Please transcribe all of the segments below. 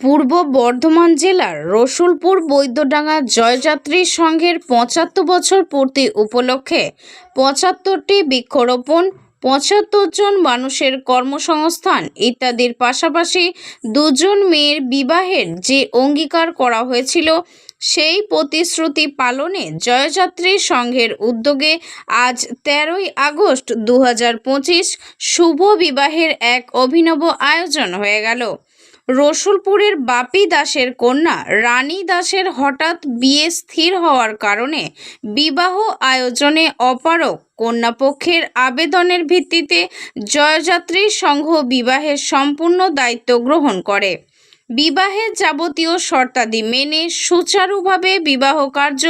পূর্ব বর্ধমান জেলার রসুলপুর বৈদ্যডাঙ্গা জয়যাত্রী সংঘের পঁচাত্তর বছর পূর্তি উপলক্ষে পঁচাত্তরটি বৃক্ষরোপণ, পঁচাত্তর জন মানুষের কর্মসংস্থান ইত্যাদির পাশাপাশি দুজন মেয়ের বিবাহের যে অঙ্গীকার করা হয়েছিল সেই প্রতিশ্রুতি পালনে জয়যাত্রী সংঘের উদ্যোগে আজ তেরোই আগস্ট দু হাজার পঁচিশ শুভ বিবাহের এক অভিনব আয়োজন হয়ে গেল। রসুলপুরের বাপি দাসের কন্যা রানী দাসের হঠাৎ বিয়ে স্থির হওয়ার কারণে বিবাহ আয়োজনে অপারক কন্যাপক্ষের আবেদনের ভিত্তিতে জয়যাত্রী সংঘ বিবাহের সম্পূর্ণ দায়িত্ব গ্রহণ করে। বিবাহের যাবতীয় শর্তাদি মেনে সুচারুভাবে বিবাহ কার্য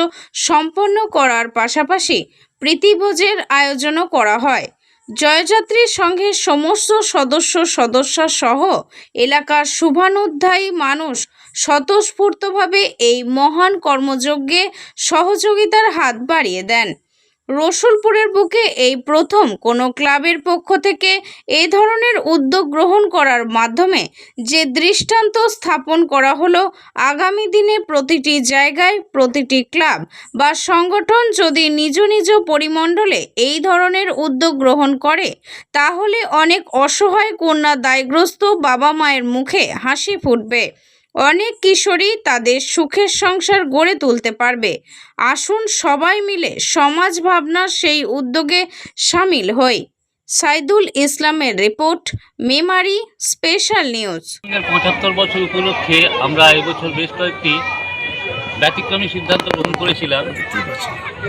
সম্পন্ন করার পাশাপাশি প্রীতিভোজের আয়োজনও করা হয়। জয়যাত্রীর সংঘের সমস্ত সদস্য, সদস্যা সহ এলাকার শুভানুধ্যায়ী মানুষ স্বতঃস্ফূর্তভাবে এই মহান কর্মযজ্ঞে সহযোগিতার হাত বাড়িয়ে দেন। রসুলপুরের বুকে এই প্রথম কোনো ক্লাবের পক্ষ থেকে এই ধরনের উদ্যোগ গ্রহণ করার মাধ্যমে যে দৃষ্টান্ত স্থাপন করা হলো, আগামী দিনে প্রতিটি জায়গায় প্রতিটি ক্লাব বা সংগঠন যদি নিজ নিজ পরিমণ্ডলে এই ধরনের উদ্যোগ গ্রহণ করে, তাহলে অনেক অসহায় কন্যা দায়গ্রস্ত বাবা মায়ের মুখে হাসি ফুটবে। অনেক কিশোরী তাদের সুখের সংসার গড়ে তুলতে পারবে। আসুন সবাই মিলে সমাজ ভাবনার সেই উদ্যোগে সামিল হই। সাইদুল ইসলামের রিপোর্ট, মেমারি স্পেশাল নিউজ। পঁচাত্তর বছর উপলক্ষে আমরা এবছর বেশ কয়েকটি ব্যতিক্রমী সিদ্ধান্ত গ্রহণ করেছিলাম।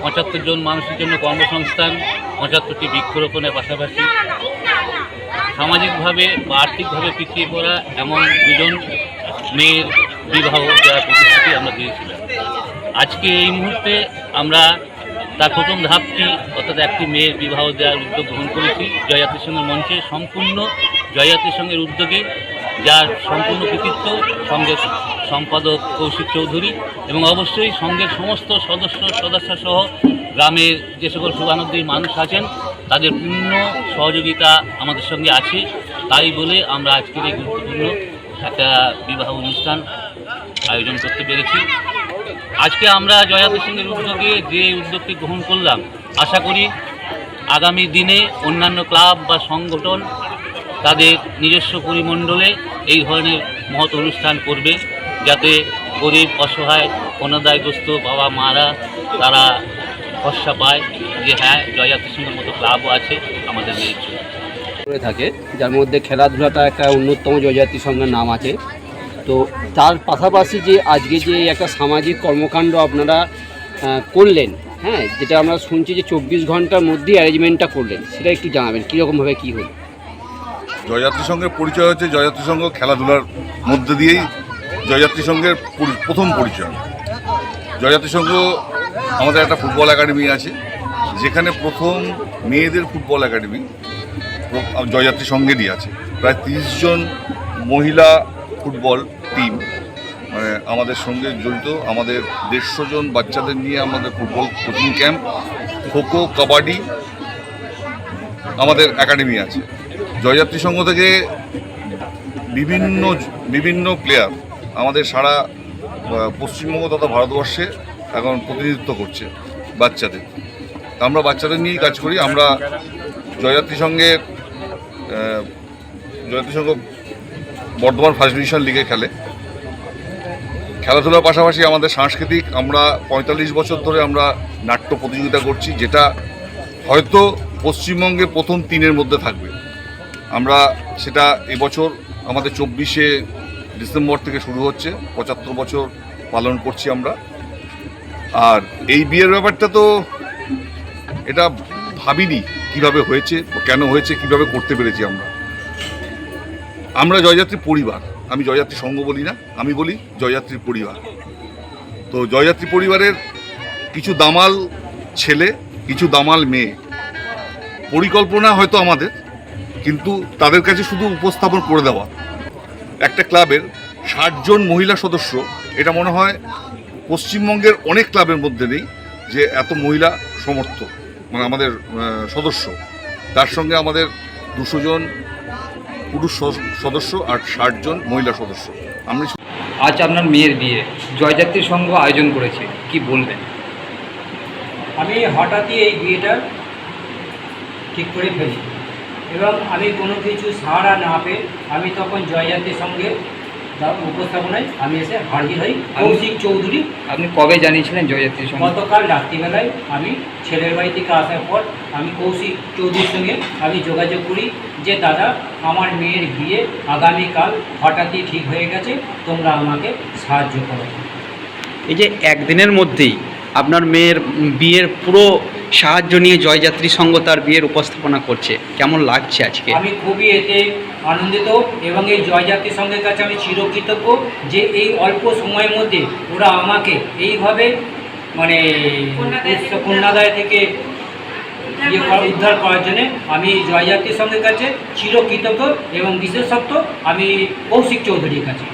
পঁচাত্তর জন মানুষের জন্য কর্মসংস্থান, পঁচাত্তরটি বৃক্ষরোপণের পাশাপাশি সামাজিকভাবে বা আর্থিকভাবে পিছিয়ে পড়া এমন দুজন মেয়ের বিবাহ দেওয়ার প্রতিশ্রুতি আমরা দিয়েছিলাম। আজকে এই মুহূর্তে আমরা তার প্রথম ধাপটি, অর্থাৎ একটি মেয়ের বিবাহ দেওয়ার উদ্যোগ গ্রহণ করেছি জয়াত্রী সঙ্গে মঞ্চে সম্পূর্ণ জয়াত্রী সঙ্গের উদ্যোগে, যার সম্পূর্ণ কৃতিত্ব সঙ্গের সম্পাদক কৌশিক চৌধুরী এবং অবশ্যই সঙ্গের সমস্ত সদস্য সদস্য সহ গ্রামের যে সকল শুভানুদ্দী মানুষ আছেন, তাদের পূর্ণ সহযোগিতা আমাদের সঙ্গে আছে। তাই বলে আমরা আজকের এই গুরুত্বপূর্ণ একটা বিবাহ অনুষ্ঠান আয়োজন করতে পেরেছি। আজকে আমরা জয়াতের সঙ্গের উদ্যোগে যে উদ্যোগটি গ্রহণ করলাম, আশা করি আগামী দিনে অন্যান্য ক্লাব বা সংগঠন তাদের নিজস্ব পরিমণ্ডলে এই ধরনের মহৎ অনুষ্ঠান করবে, যাতে গরিব, অসহায়, অনাদায়গ্রস্ত বাবা মারা তারা ভরসা পায় যে হ্যাঁ জয়াতের সঙ্গের মতো ক্লাবও আছে আমাদের মেয়ের করে থাকে, যার মধ্যে খেলাধুলাটা একটা অন্যতম জয়জাতি সংঘের নাম আছে। তো তার পাশাপাশি যে আজকে যে একটা সামাজিক কর্মকাণ্ড আপনারা করলেন হ্যাঁ যেটা আমরা শুনছি যে চব্বিশ ঘণ্টার মধ্যে অ্যারেঞ্জমেন্টটা করলেন, সেটা একটু জানাবেন কীরকমভাবে কী হলো? জয়যাত্রী সংঘের পরিচয় হচ্ছে জয়যাত্রী সংঘ খেলাধুলার মধ্যে দিয়েই জয়যাত্রী পরি- প্রথম পরিচয়। জয়যাত্রী সংঘ আমাদের একটা ফুটবল একাডেমি আছে, যেখানে প্রথম মেয়েদের ফুটবল একাডেমি। জয়যাত্রী সংঘেরই আছে। প্রায় তিরিশ জন মহিলা ফুটবল টিম মানে আমাদের সঙ্গে জড়িত। আমাদের দেড়শো জন বাচ্চাদের নিয়ে আমাদের football coaching camp, kho kho, kabaddi আমাদের একাডেমি আছে। জয়যাত্রী সংঘ থেকে বিভিন্ন বিভিন্ন প্লেয়ার আমাদের সারা পশ্চিমবঙ্গ তথা ভারতবর্ষে এখন প্রতিনিধিত্ব করছে বাচ্চাদের। আমরা বাচ্চাদের নিয়েই কাজ করি। আমরা জয়যাত্রী সংঘের জয়যাত্রী সংঘ বর্ধমান ফার্স্ট ডিভিশন লিগে খেলে। খেলাধুলার পাশাপাশি আমাদের সাংস্কৃতিক আমরা পঁয়তাল্লিশ বছর ধরে আমরা নাট্য প্রতিযোগিতা করছি, যেটা হয়তো পশ্চিমবঙ্গে প্রথম তিনের মধ্যে থাকবে। আমরা সেটা এবছর আমাদের চব্বিশে ডিসেম্বর থেকে শুরু হচ্ছে, পঁচাত্তর বছর পালন করছি আমরা। আর এই বিয়ের ব্যাপারটা তো এটা ভাবিনি। কীভাবে হয়েছে, কেন হয়েছে, কীভাবে করতে পেরেছি আমরা। আমরা জয়যাত্রী পরিবার। আমি জয়যাত্রী সংঘ বলি না, আমি বলি জয়যাত্রী পরিবার। তো জয়যাত্রী পরিবারের কিছু দামাল ছেলে, কিছু দামাল মেয়ে। পরিকল্পনা হয়তো আমাদের, কিন্তু তাদের কাছে শুধু উপস্থাপন করে দেওয়া। একটা ক্লাবের ষাটজন মহিলা সদস্য, এটা মনে হয় পশ্চিমবঙ্গের অনেক ক্লাবের মধ্যে নেই, যে এত মহিলা সমর্থ মানে আমাদের সদস্য। তার সঙ্গে আমাদের দুশো জন পুরুষ সদস্য আর ষাট জন মহিলা সদস্য। আমি আজ আপনার মেয়ের বিয়ে। জয়যাত্রী সংঘ আয়োজন করেছে। কি বলবেন? আমি হঠাৎই এই বিয়েটা ঠিক করে ফেলি। এবং আমি কোনো কিছু সাহারা না পেয়ে আমি তখন জয়যাত্রীর সঙ্গে তার উপস্থাপনায় আমি এসে হাজির হই। কৌশিক চৌধুরী। আপনি কবে জানিয়েছিলেন জয়যাত্রী সংঘ গতকাল রাত্রিবেলায় আমি ছেলের বাড়ি থেকে আসার পর আমি কৌশিক চৌধুরীর সঙ্গে আমি যোগাযোগ করি যে দাদা আমার মেয়ের বিয়ে আগামীকাল হঠাৎই ঠিক হয়ে গেছে তোমরা আমাকে সাহায্য করো। এই যে একদিনের মধ্যেই আপনার মেয়ের বিয়ের পুরো সাহায্য নিয়ে জয়যাত্রী সংঘ তার বিয়ের উপস্থাপনা করছে। কেমন লাগছে আজকে? আমি খুবই এতে আনন্দিত এবং এই জয়যাত্রী সংঘের কাছে আমি চিরকৃতজ্ঞ যে এই অল্প সময়ের মধ্যে ওরা আমাকে এইভাবে মানে কন্যাদায় থেকে ইয়ে উদ্ধার করার জন্য আমি জয়যাত্রী সংঘের কাছে চিরকৃতজ্ঞ এবং বিশেষত্ব আমি কৌশিক চৌধুরীর কাছে।